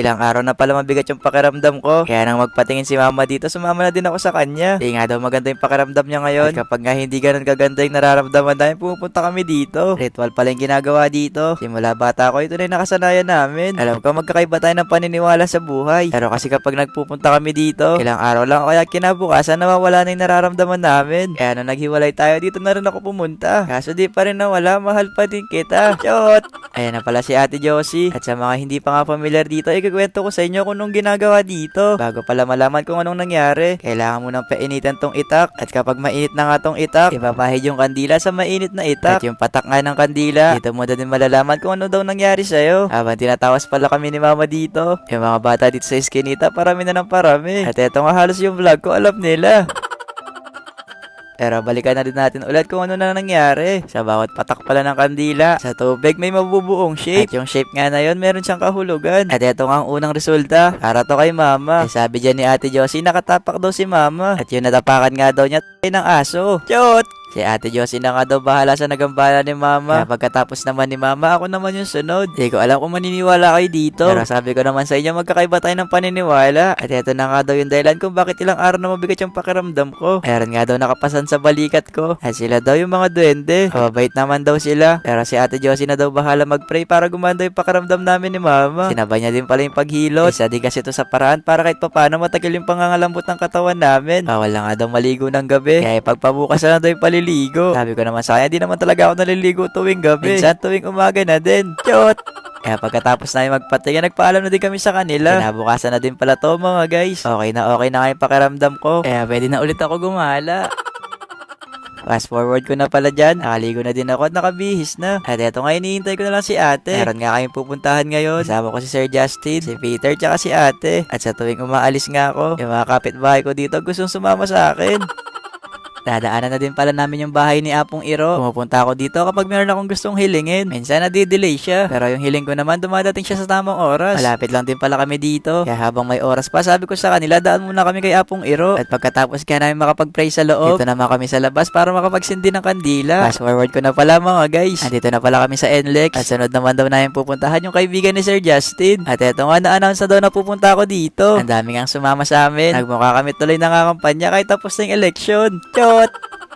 Ilang araw na pala mabigat yung pakiramdam ko. Kaya nang magpatingin si mama dito, sumama na din ako sa kanya. Di nga daw maganda yung pakiramdam niya ngayon. At kapag nga hindi ganun kaganda yung nararamdaman namin, pumupunta kami dito. Ritual pala yung ginagawa dito. Simula bata ko, ito na yung nakasanayan namin. Alam ko magkakaiba tayo ng paniniwala sa buhay. Pero kasi kapag nagpupunta kami dito, ilang araw lang kaya kinabukasan nawawala na yung nararamdaman namin. Kaya nung naghiwalay tayo, dito na rin ako pumunta. Kaso di pa rin nawala, mahal pa din kita. Chot! Ayan na pala si Ate Josie. At sa mga hindi pa nga familiar dito, ikukwento ko sa inyo kung anong ginagawa dito. Bago pala malaman kung anong nangyari, kailangan mo nang painitan tong itak. At kapag mainit na nga tong itak, ibabahid yung kandila sa mainit na itak. At yung patak nga ng kandila, dito mo na din malalaman kung ano daw nangyari sa'yo. Habang tinatawas pala kami ni Mama dito, yung mga bata dito sa eskinita, parami na ng parami. At eto nga halos yung vlog ko, alam nila. Pero balikan na din natin ulit kung ano na nangyari. Sa bawat patak pala ng kandila, sa tubig may mabubuong shape. At yung shape nga na yun, meron siyang kahulugan. At ito nga ang unang resulta, para to kay mama. Eh, sabi dyan ni ate Josie, nakatapak daw si mama. At yung natapakan nga daw niya, tay ng aso. Chot! Si Ate Josie na nga daw bahala sa nagambala ni Mama. Kaya pagkatapos naman ni Mama, ako naman yung sunod. Hindi ko alam kung maniniwala kayo dito. Pero sabi ko naman sa inyo, magkakaiba tayo ng paniniwala. At ito na nga daw yung dahilan kung bakit ilang araw na mabigat yung pakiramdam ko. Meron nga daw nakapasan sa balikat ko. At sila daw yung mga duwende. Mabait naman daw sila. Pero si Ate Josie na daw bahala mag-pray para gumanda yung pakiramdam namin ni Mama. Sinabay niya din pala yung paghilot. Isa din kasi ito sa paraan para kahit papano matagal yung pangangalambot ng katawan namin. Bawal na nga daw maligo ng gabi. Kaya pagpabukas na daw yung paliligo. Sabi ko naman sa kanya, di naman talaga ako naliligo tuwing gabi. Minsan tuwing umaga na din. Chot! Kaya pagkatapos na magpatinga, nagpaalam na din kami sa kanila. Kinabukasan na din pala to mga guys. Okay na okay na nga yung pakiramdam ko. Kaya pwede na ulit ako gumala. Fast forward ko na pala dyan, nakaligo na din ako at nakabihis na. At eto nga, hinihintay ko na lang si ate. Meron nga kayong pupuntahan ngayon. Kasama ko si Sir Justin, si Peter, tsaka si ate. At sa tuwing umaalis nga ako, yung mga kapitbahay ko dito gustong sumama sa akin. Dadaanan na din pala namin yung bahay ni Apong Iro. Pumupunta ako dito kapag meron akong gustong hilingin. Minsan nadidelay siya. Pero yung hiling ko naman dumadating siya sa tamang oras. Malapit lang din pala kami dito. Kaya habang may oras pa, sabi ko sa kanila, daan muna kami kay Apong Iro. At pagkatapos kaya namin makapag-pray sa loob, dito naman kami sa labas para makapagsindi ng kandila. Fast forward ko na pala mga guys. Andito na pala kami sa NLEX. At sunod naman daw namin pupuntahan yung kaibigan ni Sir Justin. At eto nga, na-announce na daw na pupunta ako dito. Ang dami nga sumama sa amin. Nagmukha kami tuloy nangangampanya kahit tapos na yung election. Chot!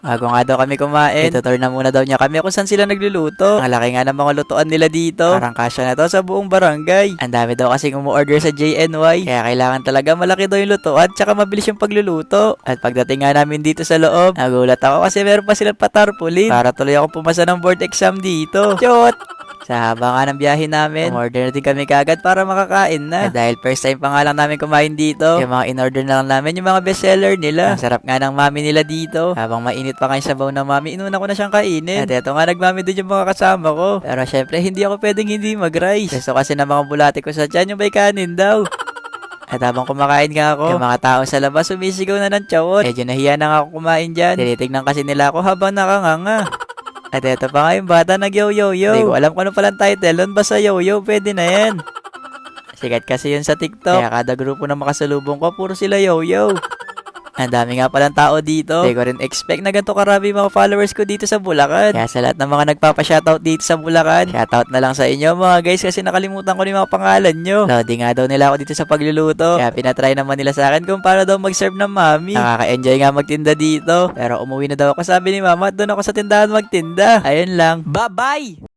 Bago nga daw kami kumain, itutur na muna daw niya kami kung saan sila nagluluto. Ang laki nga ng mga lutuan nila dito. Parang kasya na to sa buong barangay. Ang dami daw kasing umu-order sa JNY. Kaya kailangan talaga malaki daw yung lutuan tsaka mabilis yung pagluluto. At pagdating nga namin dito sa loob, nagulat ako kasi meron pa silang patarpulin. Para tuloy ako pumasa ng board exam dito. Chot! Sa haba nga ng biyahe namin, umorder na din kami kagad para makakain na. At dahil first time pa nga lang namin kumain dito, yung mga in-order na lang namin yung mga bestseller nila. Ang sarap nga ng mami nila dito. Habang mainit pa kayo sabaw ng mami, inuna ko na siyang kainin. At eto nga, nagmami din yung mga kasama ko. Pero syempre, hindi ako pwedeng hindi mag-rice. Gusto kasi ng mga bulate ko sa tiyan yung may kanin daw. At habang kumakain nga ako, yung mga tao sa labas sumisigaw na ng tsawon. Medyo nahiya na nga ako kumain dyan. Tinitignan kasi nila ako habang nakanganga. At eto pa nga yung bata nag-yo-yo-yo. Hindi ko alam kung ano palang title nun. Basta yo-yo, pwede na yan. Sikat kasi yun sa TikTok. Kaya kada grupo na makasalubong ko, puro sila yo-yo. Ang dami nga palang tao dito. Hindi ko rin expect na ganito karami mga followers ko dito sa Bulacan. Kaya sa lahat ng mga nagpapa-shoutout dito sa Bulacan, shoutout na lang sa inyo mga guys kasi nakalimutan ko yung mga pangalan nyo. Loading nga daw nila ako dito sa pagluluto. Kaya pinatry naman nila sa akin kung paano daw mag-serve ng mami. Nakaka-enjoy nga magtinda dito. Pero umuwi na daw ako sabi ni mama at doon ako sa tindahan magtinda. Ayun lang. Bye-bye!